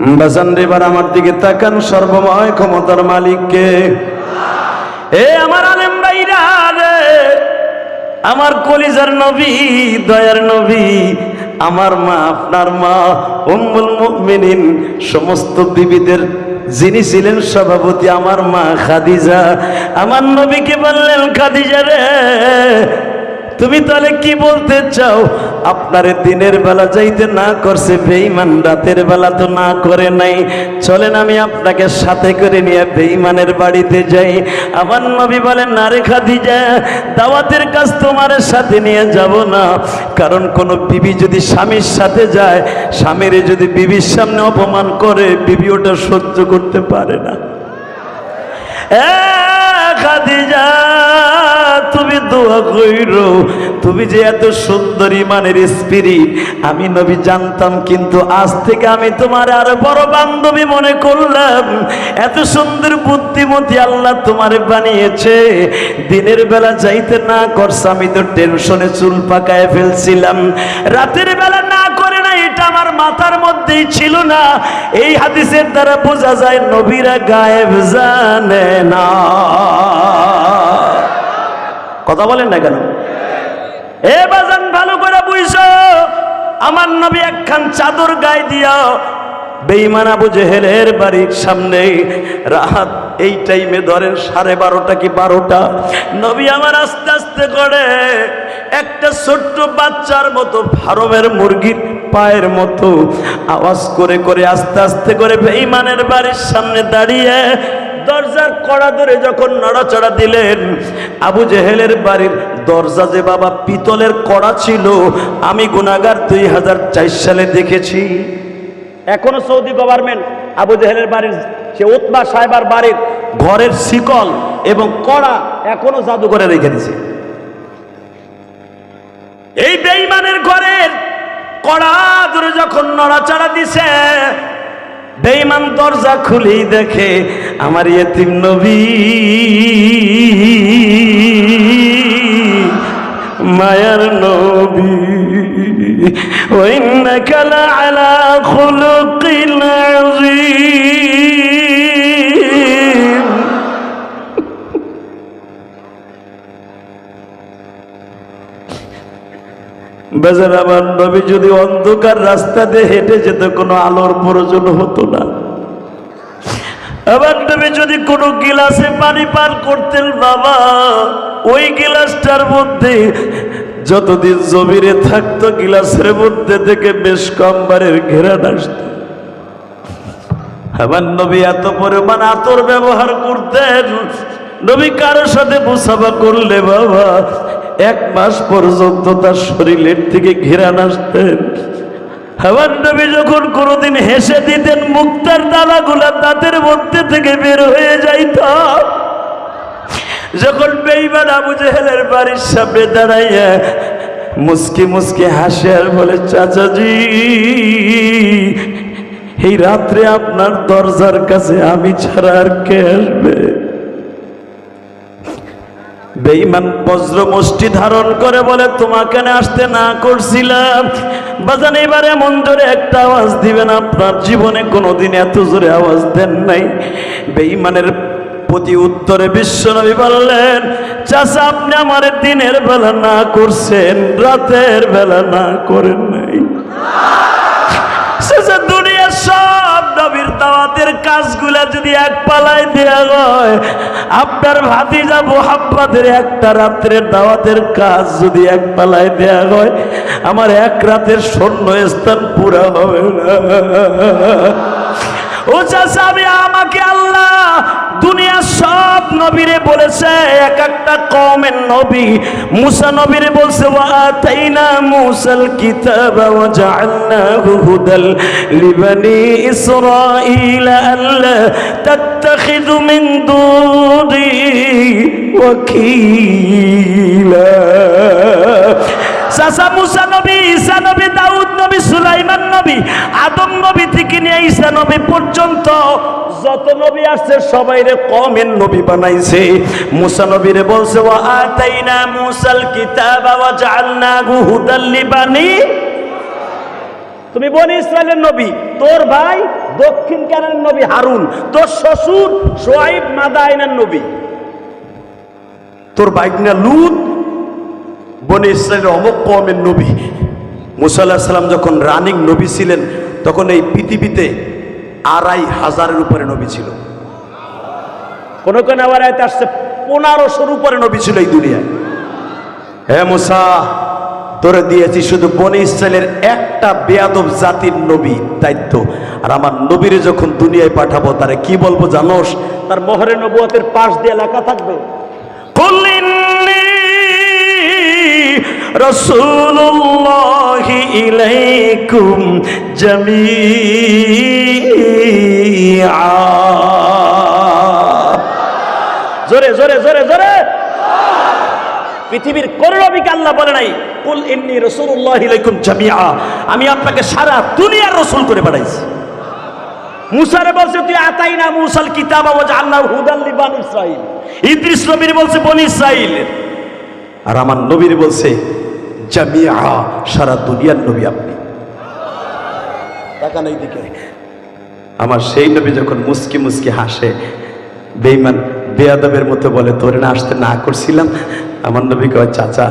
বাজান এবার আমার দিকে তাকান, সর্বময় ক্ষমতার মালিককে। এ আমার আলেম ভাইরা আমার কলিজার নবী, দয়ার নবী, আমার মা, আপনার মা, উম্মুল মুমিনিন, সমস্ত বিবিদের যিনি ছিলেন সভাপতি, আমার মা খাদিজা, আমার নবীকে বললেন, খাদিজা রে তুমি তাহলে কি বলতে চাও? আপনার দিনের বেলা যাইতে না করছে, বেঈমান রাতের বেলা তো না করে নাই। চলেন আমি আপনাকে সাথে করে নিয়ে বেঈমানের বাড়িতে যাই। আমার নবী বলেন না রে খাদিজা, দাওয়াতের কাজ তোমার সাথে নিয়ে যাব না। কারণ কোন বিবি যদি স্বামীর সাথে যায়, স্বামীরে যদি বিবির সামনে অপমান করে, বিবি ওটা সহ্য করতে পারে না। খাদিজা তুমি দোয়া কইরো। তুমি যে এত সুন্দর ইমানের স্পিরিট আমি নবী জানতাম, কিন্তু আজ থেকে আমি তোমার আরও বড় বান্ধবী মনে করলাম। এত সুন্দর বুদ্ধিমতী আল্লাহ তোমারে বানিয়েছে। দিনের বেলা যাইতে না করছে, আমি তো টেনশনে চুল পাকায় ফেলছিলাম। রাতের বেলা না করে না, এটা আমার মাথার মধ্যেই ছিল না। এই হাদিসের দ্বারা বোঝা যায়, নবীরা গায়েব জানে না। কথা বলেন না কেন? এ বাজান ভালো করে বুঝছ, আমার নবী একখান চাদর গায়ে দিয়া বেইমান আবু জেহেলের বাড়ির সামনে রাত এই টাইমে ধরেন সাড়ে বারোটা কি বারোটা, নবী আমার আস্তে আস্তে করে একটা ছোট্ট বাচ্চার মতো ফার্মের মুরগির পায়ের মতো আওয়াজ করে করে আস্তে আস্তে করে বেইমানের বাড়ির সামনে দাঁড়িয়ে দরজার কড়া ধরে যখন নড়াচড়া দিলেন আবু জেহেলের বাড়ির দরজা যে বাবা পিতলের কড়া ছিল আমি গুনাগার দুই হাজার সালে দেখেছি। এখনও সৌদি গভর্নমেন্ট আবু জেহেলের বাড়ির সে উৎমা সাহেবার বাড়ির ঘরের শিকল এবং কড়া এখনও জাদুঘরে রেখে দিছে। এই বেইমানের ঘরের কড়া ধরে যখন নড়াচড়া দিছে বেঈমান দরজা খুলি দেখে আমার ইয়েতিম নবী মায়ার নবী ওই না খেলা আলা খুলকিল বেজার আমার নবী যদি অন্ধকার রাস্তা দিয়ে হেঁটে যেত, কোনো আলোর প্রয়োজন হতো না। আমার নবী যদি কোনো গিলাসে পানি পান করতেন, বাবা, ওই গিলাসটার মধ্যে যতদিন জমিরে থাকতো, গিলাসের মধ্যে থেকে বেশ কমবারের ঘেরা আসত। আমার নবী এত পরিমাণ আতর ব্যবহার করতেন, নবী কারোর সাথে মুসাফা করলে, বাবা এক মাস পর্যন্ত তার শরীরের থেকে ঘেরান আসতেন আমার নবী যখন কোনোদিন হেসে দিতেন, মুক্তার দানাগুলা দাঁতের মধ্যে থেকে বের হয়ে যাইত। যখন বেইমান আবু জেহেলের বাড়ির সামনে দাঁড়াইয়া মুসকি মুসকি হাসে আর বলে, চাচাজি, এই রাত্রে আপনার দরজার কাছে আমি ছাড়া আর কে আসবে? বেঈমান বজ্র মুষ্টি ধারণ করে বলে, তোমাকে আসতে না করছিলাম। বাজান, এবারে এমন জোরে একটা আওয়াজ দিবেন, আপনার জীবনে কোনোদিন এত জোরে আওয়াজ দেন নাই। বেঈমানের প্রতি উত্তরে বিশ্বনবী বললেন চাষা আপনি আমার দিনের বেলা না করছেন, রাতের বেলা না করেন নাই। শেষে সব নবীর দাওয়াতের কাজগুলা যদি এক পালায় দেওয়া হয়, আপনার ভাতিজা মোহাম্মদের একটা রাত্রের দাওয়াতের কাজ যদি এক পালায় দেওয়া হয়, আমার এক রাতের স্বর্ণ স্থান পুরা হবে না। ও চাষা আমি আমাকে দুনিয়ার সব নবীরে বলেছে, এক একটা কমের নবী। মুসা নবীরে বলছে ওয়াতাইনা মুসাল কিতাব ওয়া জাআলনাহু হুদাল লিবানি ইসরাঈল আল্লা তাত্তাখিযু মিন দুনি ওয়াকিলা। সাসা মুসা নবী, ঈসা নবী, দাউদ নবী, সুলাইমান নবী, আদম নবী থেকে নিয়ে ঈসা নবী পর্যন্ত যত নবী আসছে সবাই রে কমের নবী বানাইছে। মুসা নবীরে বলছে, ওয়া আতাইনা মুসাল কিতাবা ওয়া জাআলনাহু হুদাল লিবানি। তুমি বনি ইসরায়েলের নবী, তোর ভাই দক্ষিণ কানের নবী হারুন, তোর শ্বশুর সোয়াইব মাদাইনের নবী। তোর বাইকনা লুত বনে ইসরায়েলের অমক কমের নবী। মুসাল্লাহ সাল্লাম যখন রানিং নবী ছিলেন, তখন এই পৃথিবীতে আড়াই হাজারের উপরে নবী ছিল। কোন কোন আবার আসছে পনেরোশোর উপরে নবী ছিল এই দুনিয়ায়। হে মুসা, তোরে দিয়েছি শুধু বনে ইসরায়েলের একটা বেয়াদব জাতির নবী দায়িত্ব। আর আমার নবীরে যখন দুনিয়ায় পাঠাবো, তারে কি বলব জানোস? তার মোহরে নবুয়তের পাশ দিয়ে লেখা থাকবে রসুল্লাহ ইলাইকুম জামিআ। জোরে জোরে জোরে জোরে। পৃথিবীর কোন নবীকে আল্লাহ বলে নাই, কুল ইন্নি রাসূলুল্লাহ ইলাইকুম জামিআ। আমি আপনাকে সারা দুনিয়ার রাসূল করে পাঠাইছি। মুসারে বলছে, তুই আতাই না মুসাল কিতাব আল্লাহ হুদাল লিবান ইসরাইল ইদ্রিস নবীর বলছে, বনি ইসরাইল আর আমার নবীর বলছে জামিআ সারা দুনিয়ার নবী আপনি। তাকান দিকে আমার সেই নবী যখন মুস্কি মুস্কি হাসে বেইমান বেয়াদবের মতো বলে তোরে না, আসতে না করছিলাম। আমার নবী কয়, চাচা,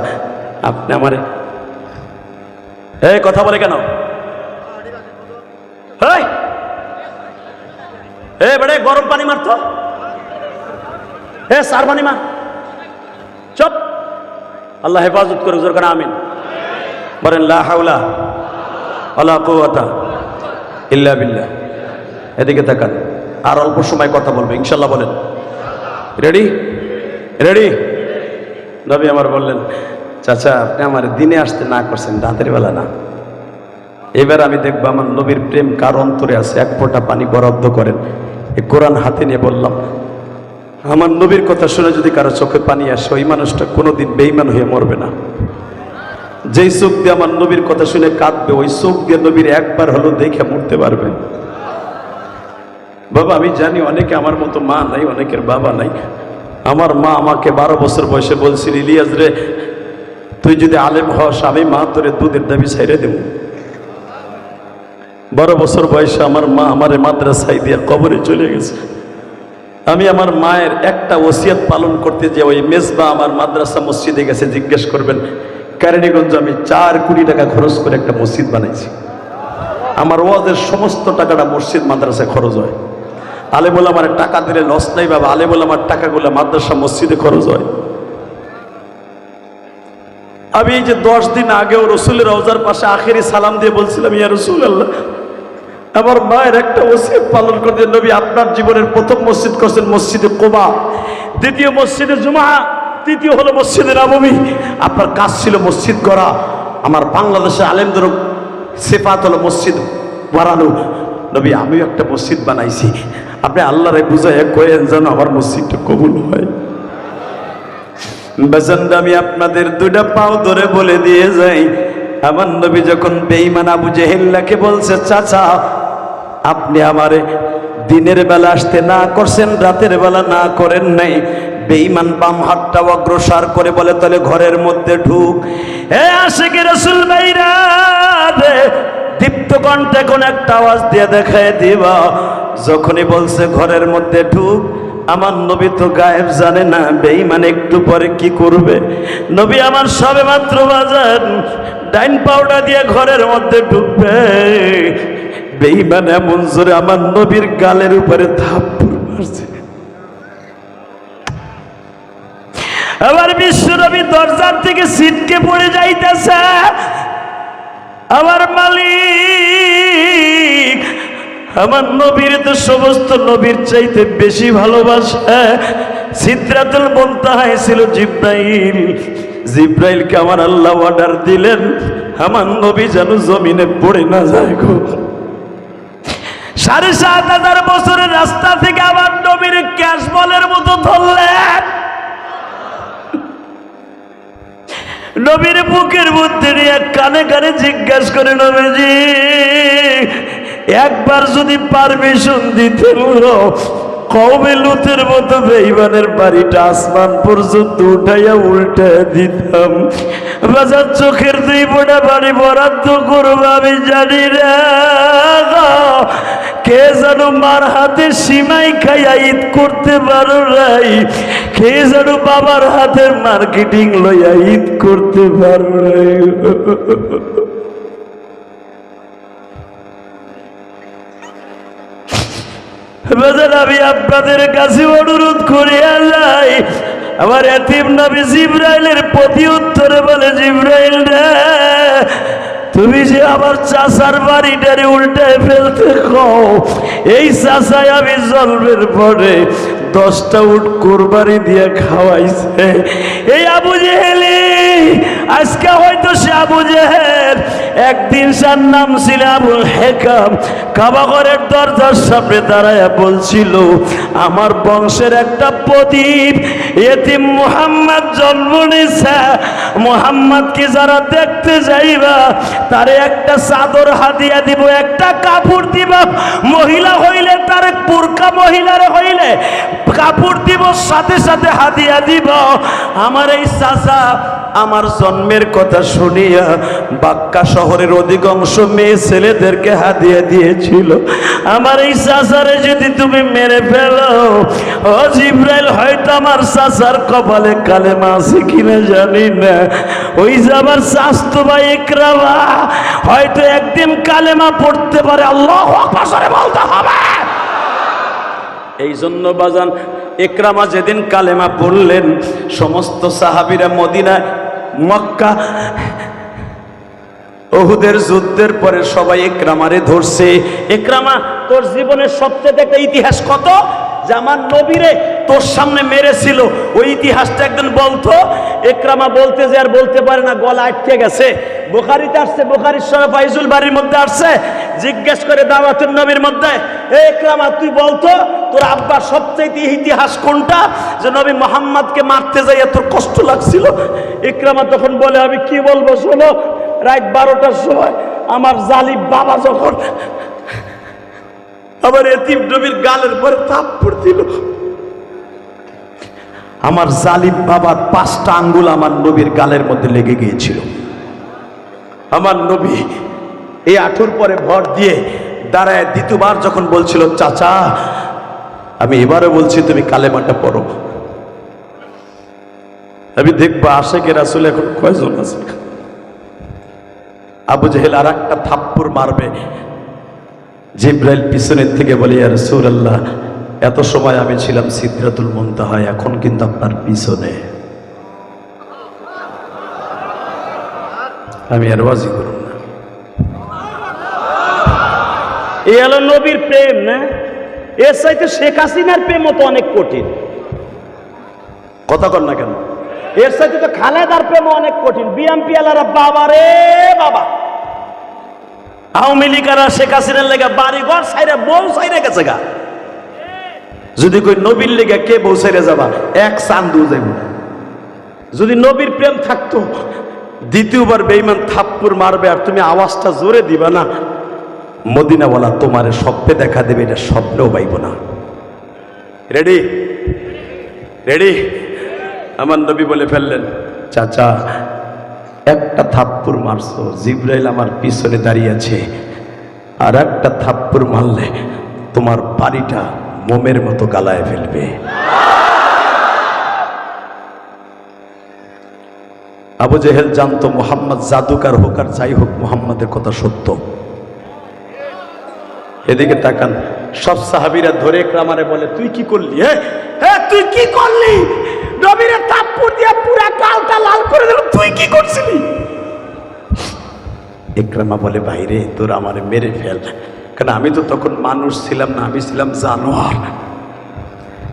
আপনি আমার এ, কথা বলে কেন? এ, বেড়ে গরম পানি মারতো? হে সার পানি মার। আল্লাহ হেফাজত করে জোর করে আমিন। বলেন, লা হাওলা আলা কুওয়াতা ইল্লা এদিকে তাকান, আর অল্প সময় কথা বলবে ইনশাল্লাহ বলেন। রেডি রেডি নবী আমার বললেন, চাচা, আপনি আমার দিনে আসতে না করছেন, রাতের বেলা না। এবার আমি দেখব আমার নবীর প্রেম কার অন্তরে আছে। এক ফোঁটা পানি বরাদ্দ করেন। এ কোরআন হাতে নিয়ে বললাম আমার নবীর কথা শুনে যদি কারও চোখে পানি আসে, ওই মানুষটা কোনোদিন বেইমান হয়ে মরবে না। যেই চোখ দিয়ে আমার নবীর কথা শুনে কাঁদবে, ওই চোখ দিয়ে নবীর একবার হলো দেখে মরতে পারবে। বাবা, আমি জানি অনেকে আমার মতো মা নাই, অনেকের বাবা নাই। আমার মা আমাকে বারো বছর বয়সে বলছিল, ইলিয়াস রে, তুই যদি আলেম হস, আমি মা তোরে দুধের দাবি ছাইরে দেব। বারো বছর বয়সে আমার মা আমারে মাদ্রাসায় দিয়ে কবরে চলে গেছে। আমি আমার মায়ের একটা ওসিয়ত পালন করতে যে ওই মেজবা আমার মাদ্রাসা মসজিদে গেছে, জিজ্ঞেস করবেন, কেরানীগঞ্জ আমি চার কোটি টাকা খরচ করে একটা মসজিদ বানাইছি। আমার ওয়াজের সমস্ত টাকাটা মসজিদ, মাদ্রাসায় খরচ হয়। আলে বলে আমার টাকা দিলে লস নাই বাবা আলে বলে আমার টাকাগুলো মাদ্রাসা মসজিদে খরচ হয়। আমি এই যে দশ দিন আগেও রসুলের রওজার পাশে আখেরি সালাম দিয়ে বলছিলাম, ইয়া রসুল আল্লাহ আমার মায়ের একটা মসজিদ পালন করতে নবী আপনার জীবনের প্রথম মসজিদ করছেন মসজিদে কোবা। দ্বিতীয় মসজিদে জুমা তৃতীয় হলো মসজিদে নবমী। আপনার কাজ ছিল মসজিদ করা আমার বাংলাদেশের আলেমদের সেফাত হলো মসজিদ বাড়ানো নবী, আমিও একটা মসজিদ বানাইছি। আপনি আল্লাহরে বুঝাই কয়েন যেন আমার মসজিদটা কবুল হয়। বেসন্ড আমি আপনাদের দুটা পাও ধরে বলে দিয়ে যাই। আমার নবী যখন বেঈমান আবু জেহেল্লাকে বলছে, চাচা আপনি আমারে দিনের বেলা আসতে না করছেন, রাতের বেলা না করেন নাই। বেঈমান বাম হাতটা অগ্রসর করে বলে, তাহলে ঘরের মধ্যে ঢুক। হে আশিক রসুল ভাইরা দীপ্ত কণ্ঠে কোন একটা আওয়াজ দিয়ে দেখায় দিবা। যখনই বলছে, ঘরের মধ্যে ঢুক। আমার নবী তো গায়েব জানে না, বেঈমান একটু পরে কি করবে। নবী আমার সবে মাত্র বাজান, ডাইন পাউডার দিয়ে ঘরের মধ্যে ঢুকবে। বেঈমান এমন জোরে আমার নবীর গালের উপরে থাপ্পড় মারছে। আবার বিশ্ব নবী দরজার থেকে সিটকে পড়ে যাইতেছে। আমার মালিক, আমার নবীর তো সমস্ত নবীর চাইতে বেশি ভালোবাসে। সিদ্ধাতুল বন্তাহায় ছিল জিব্রাইল। জিব্রাইলকে আমার আল্লাহ অর্ডার দিলেন, আমার নবী যেন জমিনে পড়ে না যায় গো। সাড়ে সাত হাজার বছরের রাস্তা থেকে আমার নবীর ক্যাশ বলের মতো ধরলেন। নবীর বুকের মধ্যে নিয়ে কানে কানে জিজ্ঞাসা করে, নবীজি, একবার যদি পারমিশন দিতে কৌমে লুতের মতো বেইমানের বাড়িটা আসমান পর্যন্ত উঠাইয়া উল্টে দিতাম। বাজার চোখের দুই বোটা বাড়ি বরাদ্দ করব আমি জানি না। কে যেন মার হাতে সীমাই খাইয়া ঈদ করতে পারো নাই? কে যেন বাবার হাতের মার্কেটিং লইয়া ঈদ করতে পারো নাই? আমি আপনাদের কাছে অনুরোধ করিয়া যাই আমার এতিম নবী জিব্রাইলের প্রতি উত্তরে বলে, জিব্রাইল রে তুমি যে আমার চাষার বাড়িটারে উল্টায় ফেলতে কও, এই চাষায় আমি জন্মের পরে দশটা উট কোরবানি দিয়ে খাওয়াইছে। এই আবু জেহেলি, আজকে হয়তো সে আবু জেহেল একদিন সার নাম ছিল আবুল হেকাম কাবাগরের দরজার সামনে দাঁড়ায় বলছিল, আমার বংশের একটা প্রদীপ, এতিম মুহাম্মদ জন্ম নিছে। মুহাম্মদকে যারা দেখতে যাইবা, তারে একটা চাদর হাদিয়া দিব, একটা কাপড় দিব। মহিলা হইলে তার পুরকা মহিলার হইলে কাপড় দিব, সাথে সাথে হাদিয়া দিব। আমার এই চাচা আমার জন্মের কথা শুনিয়া বাক্কা শহরের অধিকাংশ মেয়ে ছেলেদেরকে হাদিয়া দিয়েছিল। আমার এই চাচারে যদি তুমি মেরে ফেলো, ও জিব্রাইল, হয়তো আমার চাচার কপালে কালেমা আছে কিনা জানি না। ওই যে আমার স্বাস্থ্য বা একরামা হয়তো একদিন কালেমা পড়তে পারে। আল্লাহ আকবার বলতে হবে। এই জন্য বাজান একরামা যেদিন কালেমা পড়লেন, সমস্ত সাহাবিরা মদিনায় মক্কা। ওহুদের যুদ্ধের পরে সবাই একরামারে ধরছে। একরামা, তোর জীবনের সবচেয়ে একটা ইতিহাস কত? আমার নবীরে তোর সামনে মেরেছিল। ওই ইতিহাসটা একদিন বলতো। একরামা বলতে যে আর বলতে পারে না, গলা আটকে গেছে। বোখারিতে আসছে, বোখারির সঙ্গে ফাইজুল বাড়ির মধ্যে আসছে। জিজ্ঞেস করে দাওয়াতুল নবীর মধ্যে একরামা তুই বলতো, তোর আব্বার সবচাইতে ইতিহাস কোনটা? যে নবী মোহাম্মদকে মারতে যাইয়া তোর কষ্ট লাগছিল। ইকরামা তখন বলে, আমি কি বলব শোনো, রাত বারোটার সময় আমার জালিম বাবা যখন আমার এতিম নবীর গালের পরে থাপ্পড় দিল আমার জালিম বাবার পাঁচটা আঙ্গুল আমার নবীর গালের মধ্যে লেগে গিয়েছিল। আমার নবী এই আঠুর পরে ভর দিয়ে দাঁড়ায় দ্বিতীয়বার যখন বলছিল, চাচা, আমি এবারে বলছি তুমি কালেমাটা পড়ো। আমি দেখব আশেকের আসলে এখন কয়জন আছে? আবু জেহেল আর একটা থাপ্পুর মারবে। জিব্রাইল পিছনের থেকে বলে আর সুর আল্লাহ এত সময় আমি ছিলাম সিদ্ধাতুল মুনতাহা, এখন কিন্তু আপনার পিছনে। আমি আর ওয়াজি করুন এই হলো নবীর প্রেম, না? এর চাইতে শেখ হাসিনার প্রেম তো অনেক কঠিন। কথা কর না কেন? এর সাথে তো খালেদার প্রেম অনেক কঠিন। বিএমপি আলারা বাবা রে বাবা। আওয়ামী লীগারা শেখ হাসিনার লেগে বাড়ি ঘর সাইরে বউ সাইরে গেছে গা। যদি কই নবীর লেগে কে বউ সাইরে যাবা, এক চান্দু যাইব যদি নবীর প্রেম থাকতো, দ্বিতীয়বার বেইমান থাপ্পুর মারবে আর তুমি আওয়াজটা জোরে দিবা না। মদিনাওয়ালা তোমারে স্বপ্নে দেখা দেবে, এটা স্বপ্নেও পাইব না। রেডি রেডি আমার নবী বলে ফেললেন, চাচা, একটা থাপ্পুর মারছো, জিব্রাইল আমার পিছনে দাঁড়িয়ে আছে। আর একটা থাপ্পুর মারলে তোমার বাড়িটা মোমের মতো গালায় ফেলবে। আবু জেহেল জানতো, মোহাম্মদ জাদুকার হোক আর যাই হোক, মোহাম্মদের কথা সত্য। এদিকে তাকান। সব সাহাবিরা ধরে ক্রামারে বলে, তুই কি করলি হ্যাঁ? তুই কি করলি? নবীরে তাপ্পুর দিয়ে পুরা গালটা লাল করে দিল, তুই কি করছিলি? ইকরামা বলে বাইরে তোর আমারে মেরে ফেল। কারণ আমি তো তখন মানুষ ছিলাম না, আমি ছিলাম জানোয়ার।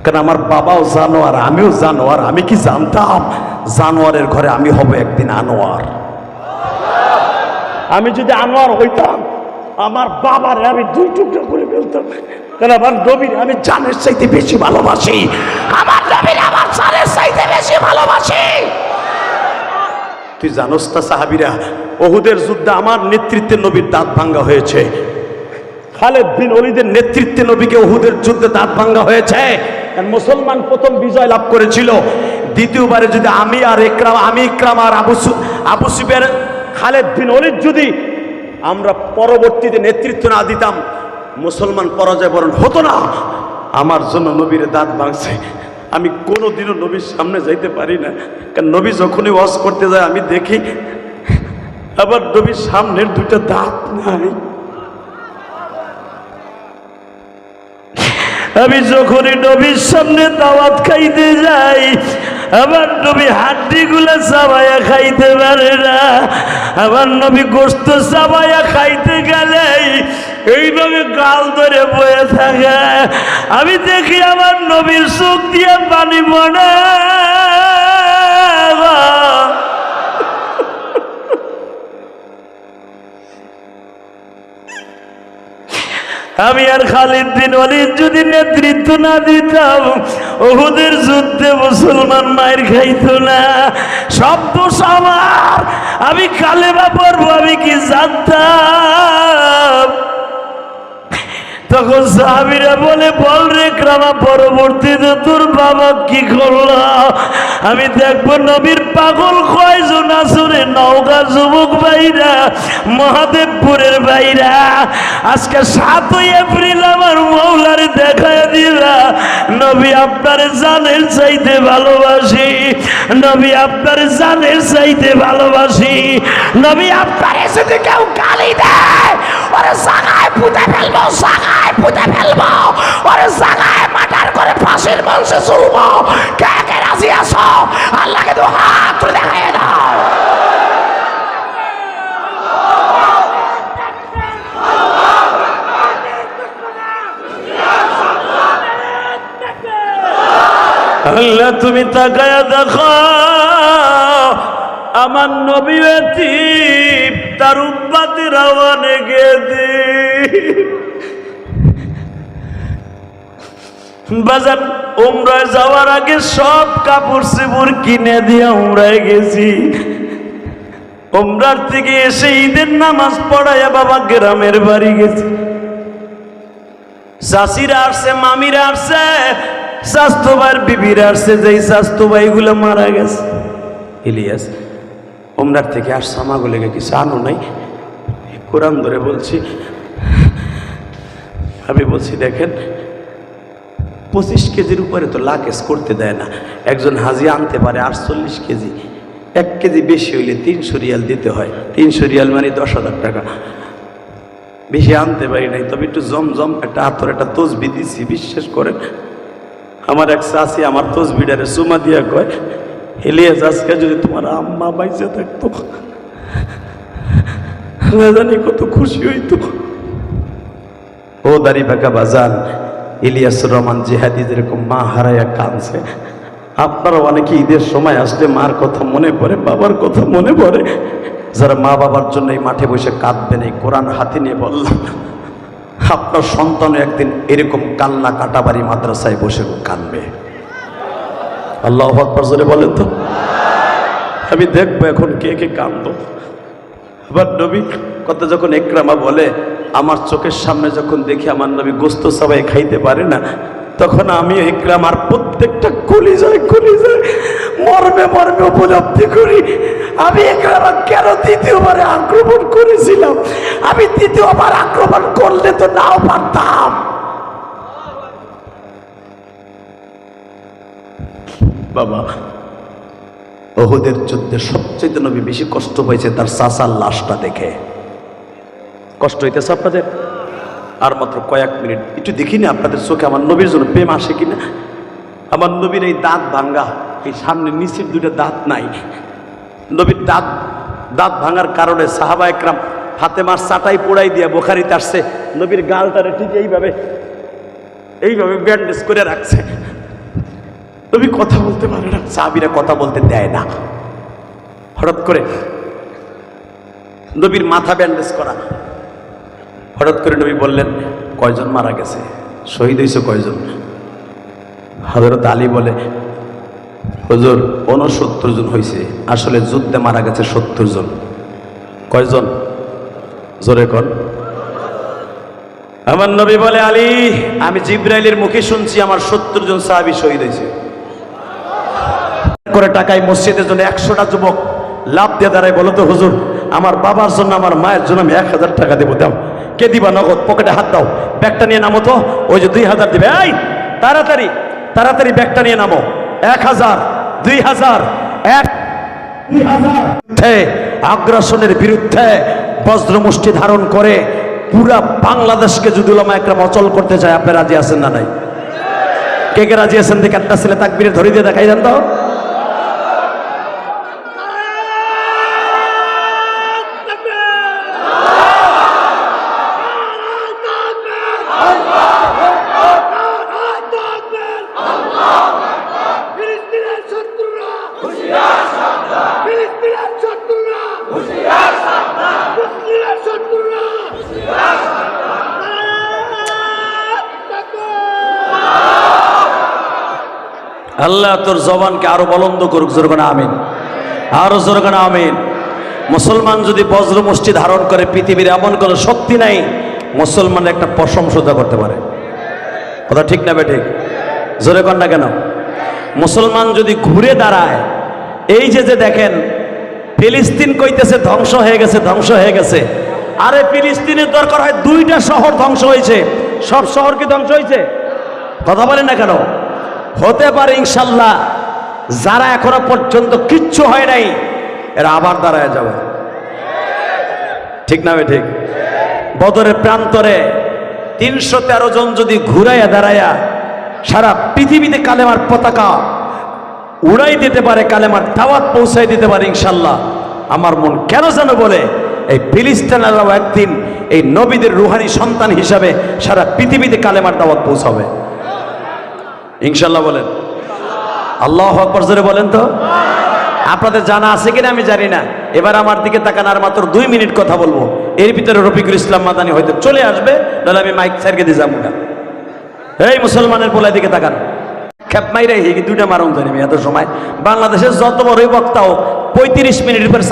কারণ আমার বাবাও জানোয়ার, আমিও জানোয়ার, আমি কি জানতাম জানোয়ারের ঘরে আমি হব একদিন আনোয়ার? আমি যদি আনোয়ার হইতাম আমার বাবারে আমি দুই টুকরো করে ফেলতাম কারণ আমার নবীর আমি জানের চাইতে বেশি ভালোবাসি। আমার নবীর আমার জানের চাইতে বেশি ভালোবাসি। তুই জানোস তা সাহাবিরা, ওহুদের যুদ্ধে আমার নেতৃত্বে নবীর দাঁত ভাঙ্গা হয়েছে। খালেদ বিন অলিদের নেতৃত্বে নবীকে উহুদের যুদ্ধে দাঁত ভাঙ্গা হয়েছে। মুসলমান প্রথম বিজয় লাভ করেছিল। দ্বিতীয়বারে যদি আমি আর একরাম, আমি ইকরাম আর আবু আবু সুবের খালেদ বিন অলিদ যদি আমরা পরবর্তীতে নেতৃত্ব না দিতাম, মুসলমান পরাজয় বরণ হতো না। আমার জন্য নবীর দাঁত ভাঙছে। আমি কোনোদিনও নবীর সামনে যাইতে পারি না। কারণ নবী যখনই ওয়াজ করতে যায়, আমি দেখি আবার নবীর সামনের দুটো দাঁত নাই। আমি যখনই নবীর সামনে দাওয়াত খাইতে যাই আমার নবী হাড্ডি গুলো চাবাইয়া খাইতে পারে না। আমার নবী গোস্ত চাবাইয়া খাইতে গেলে এইভাবে গাল ধরে বয়ে থাকে। আমি দেখি আমার নবীর চোখ দিয়ে পানি পড়ে। আমি আর খালিদ বিন ওয়ালিদ যদি নেতৃত্ব না দিতাম ওহুদের যুদ্ধে মুসলমান মায়ের খাইতো না। সব দোষ আমার। আমি কালেমা পড়ব, আমি কি জানতাম? তখন সাহাবিরা বলে, বল রে ক্রামা পরবর্তীতে তোর বাবা কি করল? আমি দেখব নবীর পাগল কয়জন আসরে নওগাঁ যুবক ভাইরা, মহাদেবপুরের ভাইরা। আজকে সাতই এপ্রিল আমার মৌলারে দেখায় দিলা। নবী আপনার জানের চাইতে ভালোবাসি। নবী আপনার জানের চাইতে ভালোবাসি। নবী আপনারে যদি কেউ গালি দেয় ওরে জাগায় পুঁতে ফেলব, জাগায় পুঁতে ফেলব। ওরে জাগায় মাটার করে ফাঁসির মঞ্চে চলবো কে কে রাজি আছো? আল্লাহকে তো হাত দেখায় দাও আল্লাহ, তুমি তাকায়া দেখো, আমার নবী তার উম্মাদের আওয়ানে গেদি বাজার উমরায় যাওয়ার আগে সব কাপড় সিপুর কিনে দিয়ে উমরায় গেছি। উমরার থেকে এসে ঈদের নামাজ পড়াইয়া বাবা গ্রামের বাড়ি গেছি। চাষিরা আসছে, মামিরা আসছে স্বাস্থ্য ভাইয়ের বিবিরা আসছে, যেই স্বাস্থ্য ভাইগুলো মারা গেছে। ইলিয়াস ওমরার থেকে আর সামাগুলোকে কিছু আনো নাই। কোরআন ধরে বলছি, আমি বলছি, দেখেন, পঁচিশ কেজির উপরে তো লাকেজ করতে দেয় না। একজন হাজি আনতে পারে আটচল্লিশ কেজি। এক কেজি বেশি হইলে তিনশো রিয়াল দিতে হয়। তিনশো রিয়াল মানে দশ হাজার টাকা। বেশি আনতে পারি নাই, তবে একটু জমজম একটা হাতর একটা তসবি দিছি, বিশ্বাস করেন। আমার এক চাষি আমার তসবিটারে সুমা দিয়া কয় হেলিয়াস আজকে যদি তোমার আম্মা বাইসে থাকতো, না কত খুশি হইতো। ও দাড়ি পাকা বাজান ইলিয়াসুর রহমান জেহাদি যেরকম মা হারাইয়া কাঁদছে। আপনারা অনেকে ঈদের সময় আসলে মার কথা মনে পড়ে, বাবার কথা মনে পড়ে। যারা মা বাবার জন্য এই মাঠে বসে কাঁদবেন, এই কোরআন হাতে নিয়ে বললাম। আপনার সন্তান একদিন এরকম কান্না কাটাবাড়ি মাদ্রাসায় বসে কানবে আল্লাহ আকবর জোরে বলেন তো। আমি দেখব এখন কে কে কান্দ আবার নবী কথা যখন একরামা বলে, আমার চোখের সামনে যখন দেখি আমার নবী গোস্ত সবাই খাইতে পারে না, তখন আমি একরাম আর প্রত্যেকটা কলি যায় কলি যায় মর্মে মর্মে উপলব্ধি করি, আমি একরামা কেন দ্বিতীয়বারে আক্রমণ করেছিলাম? আমি দ্বিতীয়বার আক্রমণ করলে তো নাও পারতাম। বাবা, ওহুদের যুদ্ধে সবচেয়ে নবী বেশি কষ্ট হয়েছে তার চাচার লাশটা দেখে। কষ্ট হইতেছে আপনাদের? আর মাত্র কয়েক মিনিট। একটু দেখিনি আপনাদের চোখে আমার নবীর জন্য প্রেম আসে কিনা? আমার নবীর এই দাঁত ভাঙ্গা, এই সামনে নিচের দুটো দাঁত নাই। নবীর দাঁত দাঁত ভাঙার কারণে সাহাবা একরাম হাতে মার চাটাই পোড়াই দিয়া বোখারিতে আসছে, নবীর গালটারে ঠিক এইভাবে এইভাবে ব্যান্ডেজ করে রাখছে। নবী কথা বলতে পারে না। সাহাবিরা কথা বলতে দেয় না। হঠাৎ করে নবীর মাথা ব্যান্ডেজ করা। হঠাৎ করে নবী বললেন, কয়জন মারা গেছে? শহীদ হয়েছে কয়জন? হজরত আলী বলে, হজুর উনসত্তর জন হয়েছে। আসলে যুদ্ধে মারা গেছে সত্তর জন। কয়জন? জোরে কন। আমার নবী বলে, আলী, আমি জিব্রাইলের মুখে শুনছি আমার সত্তর জন সাহাবি শহীদ হয়েছে। করে টাকায় মসজিদের জন্য একশোটা যুবক লাভ দিয়ে দাঁড়ায় বলো তো, হুজুর, আমার বাবার জন্য, আমার মায়ের জন্য আমি এক হাজার টাকা দেবো, দাও। কে দিবা নগদ? পকেটে হাত দাও। ব্যাগটা নিয়ে নামো তো, ওই যে দুই হাজার দিবে। এই, তাড়াতাড়ি তাড়াতাড়ি ব্যাগটা নিয়ে নামো। এক হাজার, দুই হাজার, এক আগ্রাসনের বিরুদ্ধে বজ্র মুষ্টি ধারণ করে পুরা বাংলাদেশকে যদি ওলামা একরাম অচল করতে চায়, আপনি রাজি আছেন না নাই? কে কে রাজি আছেন দেখে একটা ছেলে তাকবিরে ধরে দিয়ে দেখাই দেন তো। আল্লাহ তোর জবানকে আরও বলন্দ করুক জোরগানা আমিন। আরও জোরগানা আমিন। মুসলমান যদি বজ্র মুষ্টি ধারণ করে, পৃথিবীর এমন কোনো শক্তি নাই, মুসলমান একটা প্রশংসতা করতে পারে। কথা ঠিক না বেঠিক? জোরে কর না কেন? মুসলমান যদি ঘুরে দাঁড়ায়, এই যে যে দেখেন, ফিলিস্তিন কইতেছে ধ্বংস হয়ে গেছে, ধ্বংস হয়ে গেছে। আরে ফিলিস্তিনের দরকার হয় দুইটা শহর ধ্বংস হয়েছে। সব শহর কি ধ্বংস হয়েছে? কথা বলেন না কেন? হতে পারে ইনশাল্লাহ, যারা এখনও পর্যন্ত কিচ্ছু হয় নাই, এরা আবার দাঁড়ায় যাবে। ঠিক না ঠিক? বদরের প্রান্তরে তিনশো তেরো জন যদি ঘুরাইয়া দাঁড়াইয়া সারা পৃথিবীতে কালেমার পতাকা উড়াই দিতে পারে, কালেমার দাওয়াত পৌঁছাই দিতে পারে ইনশাল্লাহ, আমার মন কেন যেন বলে, এই ফিলিস্তিনারাও একদিন এই নবীদের রুহানি সন্তান হিসাবে সারা পৃথিবীতে কালেমার দাওয়াত পৌঁছাবে। ইনশাল্লাহ বলেন। আল্লাহ আকবর জোরে বলেন তো। আপনাদের জানা আছে কিনা আমি জানি না। এবার আমার দিকে তাকান আর মাত্র দুই মিনিট কথা বলব। এর ভিতরে রফিকুল ইসলাম মাদানি হয়তো চলে আসবে, নাহলে আমি মাইক স্যারকে দিয়ে যাব না। এই মুসলমানের পোলার দিকে তাকান। খেপ মাইরে হিগি দুইটা মারুন জানি এত সময়। বাংলাদেশের যত বড়ই বক্তাও পঁয়ত্রিশ মিনিট পর